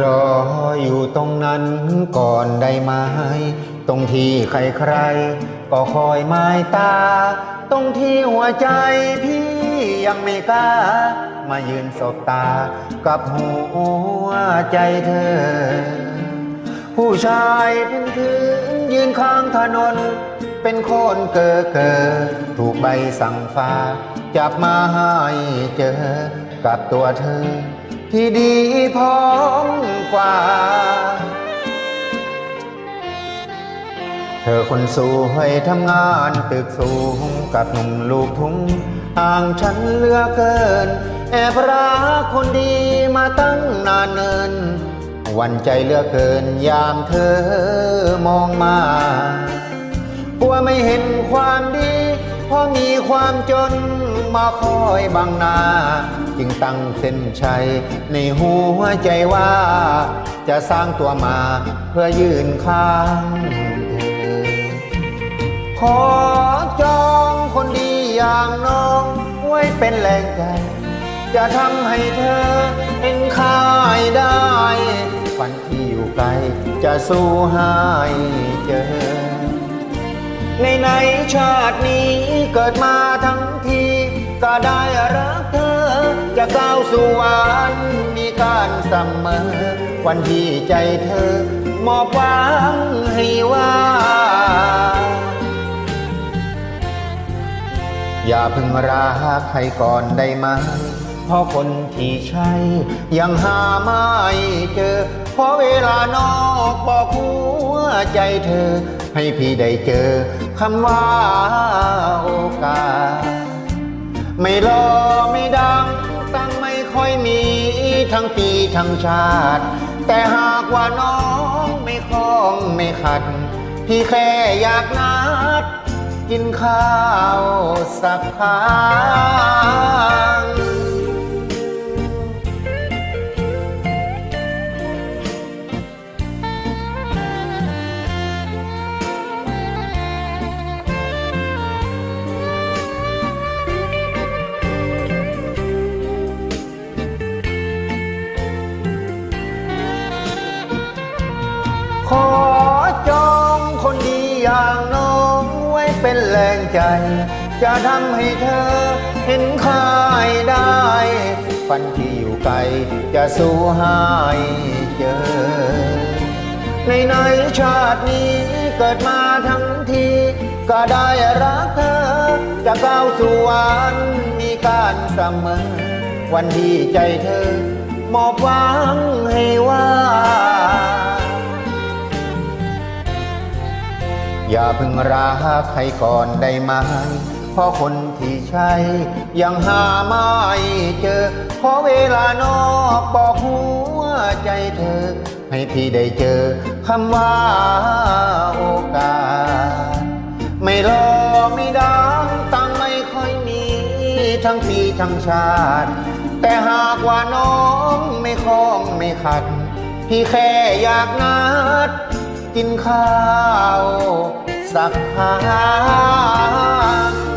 รออยู่ตรงนั้นก่อนได้ไหมตรงที่ใครๆก็คอยหมายตา ตรงที่หัวใจพี่ยังไม่กล้า มายืนสบตากับหัวใจเธอ ผู้ชายเป็นถึงยืนข้างถนน เป็นคนเกอเกอถูกใบสั่งฟ้า จับมาให้เจอกับตัวเธอ ที่ดีพร้อมกว่า เธอคนสวยทำงานตึกสูงกับหนุ่มลูกทุ่งห่างฉันเลือเกิน แอบรักคนดีมาตั้งนานเนิน วันใจเลือเกินยามเธอมองมากลัวไม่เห็นความดี เพราะมีความจนมาคอยบังหน้า จึงตั้งเส้นชัยในหัวใจว่า จะสร้างตัวมาเพื่อยืนข้างเธอขอจองคนดีอย่างน้อง ไว้เป็นแรงใจ จะทำให้เธอเห็นค่ายได้ฝันที่อยู่ไกลจะสู้ให้เจอ ในในชาตินี้เกิดมาทั้งที ก็ได้รักเธอ จะก้าวสู่วันมีการเสมอ วันที่ใจเธอ มอบวังให้ว่า อย่าเพิ่งรักใครก่อนได้ไหมเพราะคนที่ใช่ ยังหาไม่เจอ เพราะเวลานอกบอกหัวใจเธอ ให้พี่ได้เจอคำว่าโอกาส ไม่รอไม่ดังตั้งไม่ค่อยมีทั้งปีทั้งชาติ แต่หากว่าน้องไม่คล้องไม่ขัด พี่แค่อยากนัด กินข้าวสักครั้ง แรงใจ จะทำให้เธอเห็นค่ายได้ ฝันที่อยู่ไกลจะสู้ให้เจอ ในในชาตินี้เกิดมาทั้งที ก็ได้รักเธอ จะก้าวสู่วันมีการเสมอ วันที่ใจเธอมอบวังให้ว่า อย่าเพิ่งรักใครก่อนได้ไหมเพราะคนที่ใช่ยังหาไม่เจอเพราะเวลานอกบอกหัวใจเธอ ให้พี่ได้เจอคำว่าโอกาส ไม่รอไม่ดังตังไม่ค่อยมี ทั้งปีทั้งชาติ แต่หากว่าน้องไม่คล้องไม่ขัด พี่แค่อยากนัดกินข้าว สักครั้ง